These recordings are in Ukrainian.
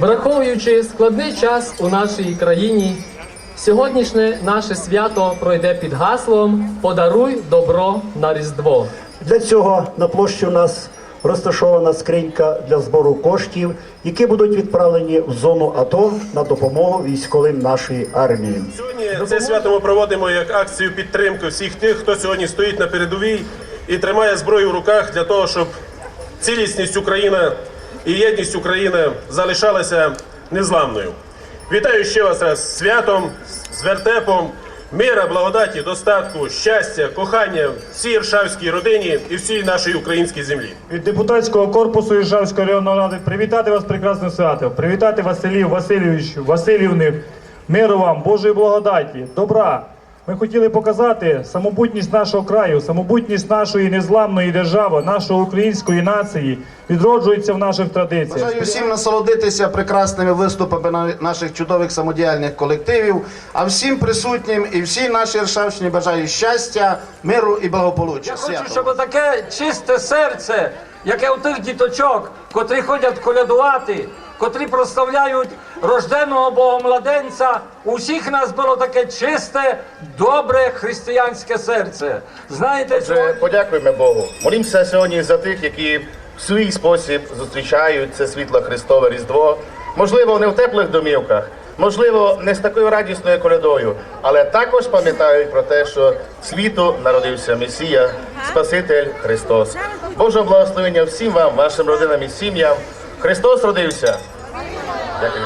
Враховуючи складний час у нашій країні, сьогоднішнє наше свято пройде під гаслом Подаруй добро на Різдво. Для цього на площі у нас розташована скринька для збору коштів, які будуть відправлені в зону АТО на допомогу військовим нашої армії. Сьогодні це свято ми проводимо як акцію підтримки всіх тих, хто сьогодні стоїть на передовій і тримає зброю в руках для того, щоб цілісність України і єдність України залишалася незламною. Вітаю ще вас з святом, з вертепом, мира, благодаті, достатку, щастя, кохання всій Іршавській родині і всій нашій українській землі. Від депутатського корпусу Іршавської районної ради привітати вас прекрасним святом, привітати Василів Васильовичу, Васильівних, миру вам, Божої благодаті, добра. Ми хотіли показати самобутність нашого краю, самобутність нашої незламної держави, нашої української нації відроджується в наших традиціях. Бажаю всім насолодитися прекрасними виступами на- наших чудових самодіяльних колективів. А всім присутнім і всій нашій Іршавщині бажаю щастя, миру і благополуччя. Я хочу, щоб таке чисте серце, яке у тих діточок, котрі ходять колядувати, котрі прославляють рожденого Богомладенця, у всіх нас було таке чисте, добре християнське серце. Знаєте, Отже, сьогодні- подякуємо Богу. Молімося сьогодні за тих, які в свій спосіб зустрічають це світло Христове Різдво. Можливо, не в теплих домівках, можливо, не з такою радісною колядою, але також пам'ятають про те, що світу народився Месія, Спаситель Христос. Божого благословення всім вам, вашим родинам і сім'ям. Христос родився. Дякую.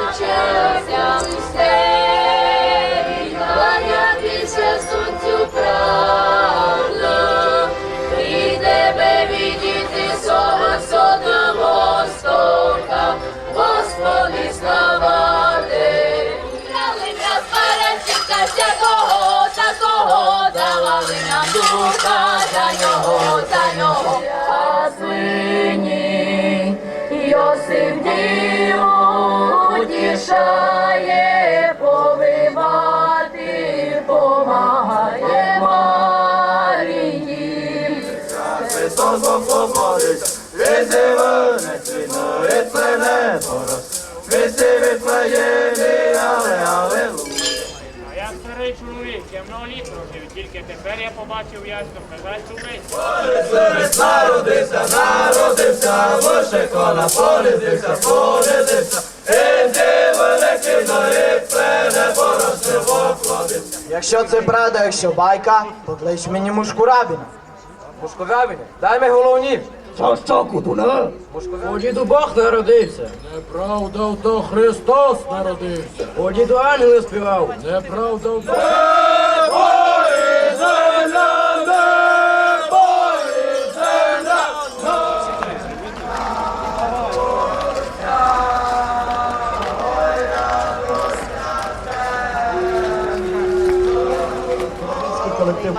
А я старий чоловік, я много літ прожив, тільки тепер я побачив ясно прекрасну мить. Якщо це правда, якщо байка, поклич мені мушку рабіна. Мушковявине, дай ми головні. Що що, кутуна? У діду Бог народився. Неправда, то Христос народився. У діду ангели співав. Неправда, Український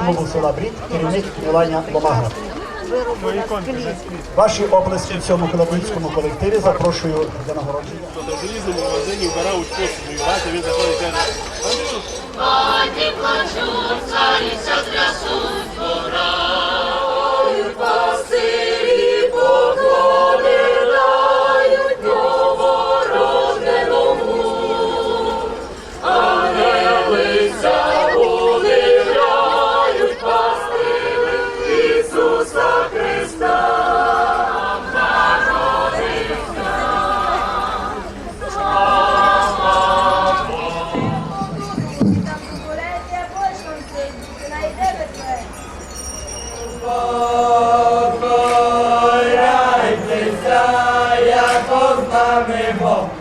клубу села керівник Міланя Ломагра. Ваші області в цьому колабридському колективі запрошую до нагородження. Желізному магазині вбирав у спосіб, бачите, він заходить каже, Годі плачуть, царіця трясуть двора. Bible.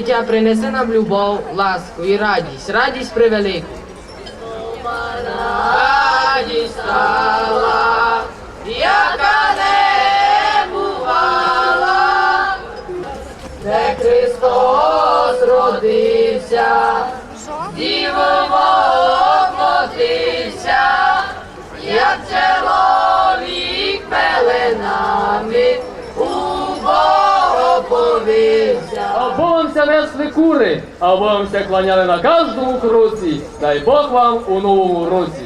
Дитя принесе нам любов, ласку і радість, радість превелику. Радість стала, яка не бувала, де Христос родився, А несли кури, а вам ся кланяли на кожному кроці. Дай Бог вам у новому році.